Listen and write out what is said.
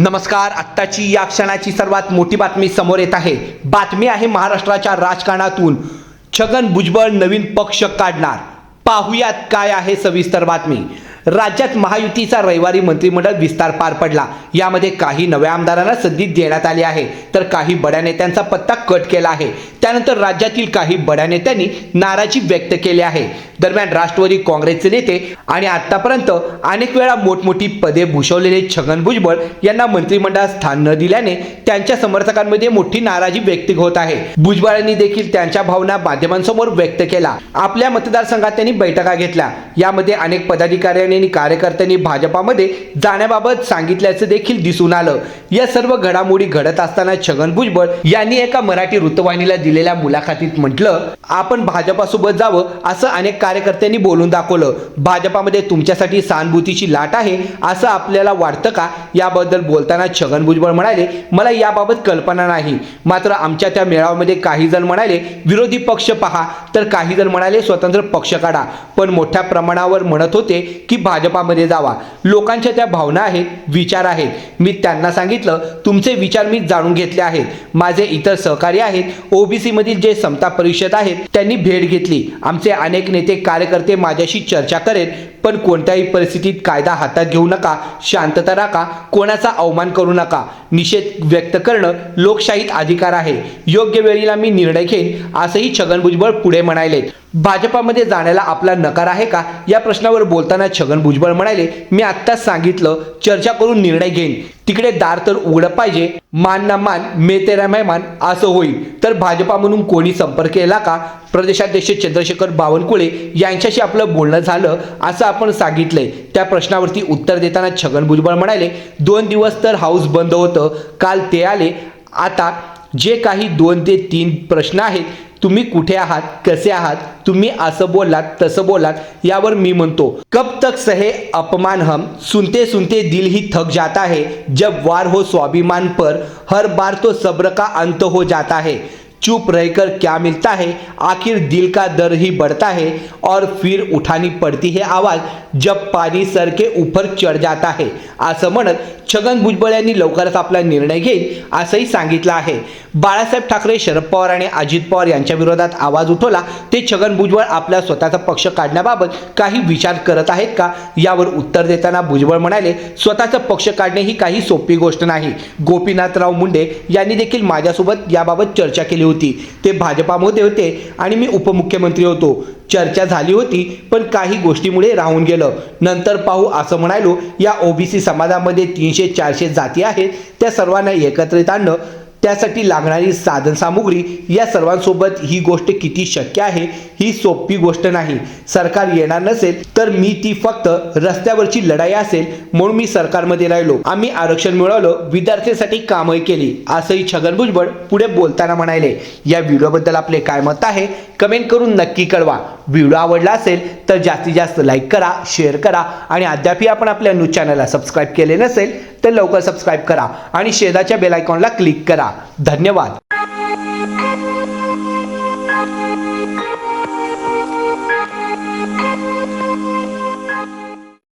नमस्कार आत्ताची या क्षणाची सर्वात मोठी बातमी समोर येत आहे. बातमी आहे महाराष्ट्राच्या राजकारणातून. छगन भुजबळ नवीन पक्ष काढणार. पाहुयात काय आहे सविस्तर बातमी. राज्यात महायुतीचा रविवारी मंत्रिमंडळ विस्तार पार पडला. यामध्ये काही नव्या आमदारांना संधी देण्यात आली आहे. तर काही बड्या नेत्यांचा पत्ता कट केला आहे. त्यानंतर राज्यातील काही बड्या नेत्यांनी नाराजी व्यक्त केली आहे. दरम्यान राष्ट्रवादी काँग्रेसचे नेते आणि आतापर्यंत अनेक वेळा मोठमोठी पदे भूषवलेले छगन भुजबळ यांना मंत्रिमंडळात स्थान न दिल्याने त्यांच्या समर्थकांमध्ये मोठी नाराजी व्यक्त होत आहे. भुजबळांनी देखील त्यांच्या भावना माध्यमांसमोर व्यक्त केला आपल्या मतदारसंघात त्यांनी बैठका घेतल्या. यामध्ये अनेक पदाधिकाऱ्यांनी आणि कार्यकर्त्यांनी भाजपामध्ये जाण्याबाबत सांगितल्याचं देखील दिसून आलं. या सर्व घडामोडी घडत असताना छगन भुजबळ यांनी एका मराठी वृत्तवाहिनीला दिलेल्या मुलाखतीत म्हटलं आपण भाजपासोबत जावं असं अनेक कार्यकर्त्यांनी बोलून दाखवलं भाजपामध्ये तुमच्यासाठी सहानुभूतीची लाट आहे असं आपल्याला वाटतं का? याबद्दल बोलताना छगन भुजबळ म्हणाले मला याबाबत कल्पना नाही. मात्र आमच्या त्या मेळाव्यामध्ये काही जण म्हणाले विरोधी पक्ष पहा. तर काही जण म्हणाले स्वतंत्र पक्ष काढा. पण मोठ्या प्रमाणावर म्हणत होते की भाजपामध्ये जावा. लोकांच्या त्या भावना आहेत विचार आहेत. मी त्यांना सांगितलं तुमचे विचार मी जाणून घेतले आहेत. माझे इतर सहकारी आहेत. ओबीसी मधील जे समता परिषद आहेत त्यांनी भेट घेतली. आमचे अनेक नेते कार्यकर्ते माझ्याशी चर्चा करेल पण कोणत्याही परिस्थितीत कायदा हातात घेऊ नका शांतता राखा कोणाचा अवमान करू नका. निषेध व्यक्त करणं लोकशाहीत अधिकार आहे. योग्य वेळीला मी निर्णय घेईन असंही छगन भुजबळ पुढे म्हणाले. भाजपामध्ये जाण्याला आपला नकार आहे का? या प्रश्नावर बोलताना छगन भुजबळ म्हणाले मी आत्ताच सांगितलं चर्चा करून निर्णय घेईन. तिकडे दार तर उघडं पाहिजे. मान ना मान मे तेरा मेहमान असं होईल. तर भाजपा म्हणून कोणी संपर्क केला का? प्रदेशाध्यक्ष चंद्रशेखर बावनकुळे यांच्याशी आपलं बोलणं झालं असं आपण सांगितलंय. त्या प्रश्नावरती उत्तर देताना छगन भुजबळ म्हणाले दोन दिवस तर हाऊस बंद होतं. काल ते आले. आता जे काही दोन ते तीन प्रश्न आहेत तुम्ही कुठे आहात कसे आहात तुम्ही असं बोललात तसं बोलात यावर मी म्हणतो कब तक सहे अपमान हम सुनते सुनते दिल ही थक जाता है जब वार हो स्वाभिमान पर हर बार तो सब्र का अंत हो जाता है चुप रहकर क्या मिलता है आखिर दिल का दर ही बढ़ता है और फिर उठानी पड़ती है आवाज जब पाणी सर के ऊपर चढ जाता है असं म्हणत छगन भुजबळ यांनी लवकरच आपला निर्णय घेईल असंही सांगितलं आहे. बाळासाहेब ठाकरे शरद पवार आणि अजित पवार यांच्या विरोधात आवाज उठवला ते छगन भुजबळ आपला स्वतःचा पक्ष काढण्याबाबत काही विचार करत आहेत का? यावर उत्तर देताना भुजबळ म्हणाले स्वतःचा पक्ष काढणे ही काही सोपी गोष्ट नाही. गोपीनाथराव मुंडे यांनी देखील माझ्यासोबत याबाबत चर्चा केली होती. ते भाजपामध्ये होते आणि मी उपमुख्यमंत्री होतो. चर्चा झाली होती पण काही गोष्टीमुळे राहून गेलं. नंतर पाहू असं म्हणायलो या ओबीसी समाजामध्ये तीनशे चारशे जाती आहेत त्या सर्वांना एकत्रित आणणं त्यासाठी लागणारी साधनसामुग्री या सर्वांसोबत ही गोष्ट किती शक्य आहे ही सोपी गोष्ट नाही. सरकार येणार नसेल तर मी ती फक्त रस्त्यावरची लढाई असेल म्हणून मी सरकारमध्ये राहिलो. आम्ही आरक्षण मिळवलं विद्यार्थ्यांसाठी कामही केली. असंही छगन भुजबळ पुढे बोलताना म्हणाले या व्हिडिओबद्दल आपले काय मत आहे कमेंट करून नक्की कळवा. व्हिडिओ आवडला असेल तर जास्तीत जास्त लाईक करा शेअर करा आणि अद्यापही आपण आपल्या न्यूज चॅनलला सबस्क्राईब केले नसेल तर लवकर सबस्क्राईब करा आणि शेजारच्या बेलायकॉनला क्लिक करा धन्यवाद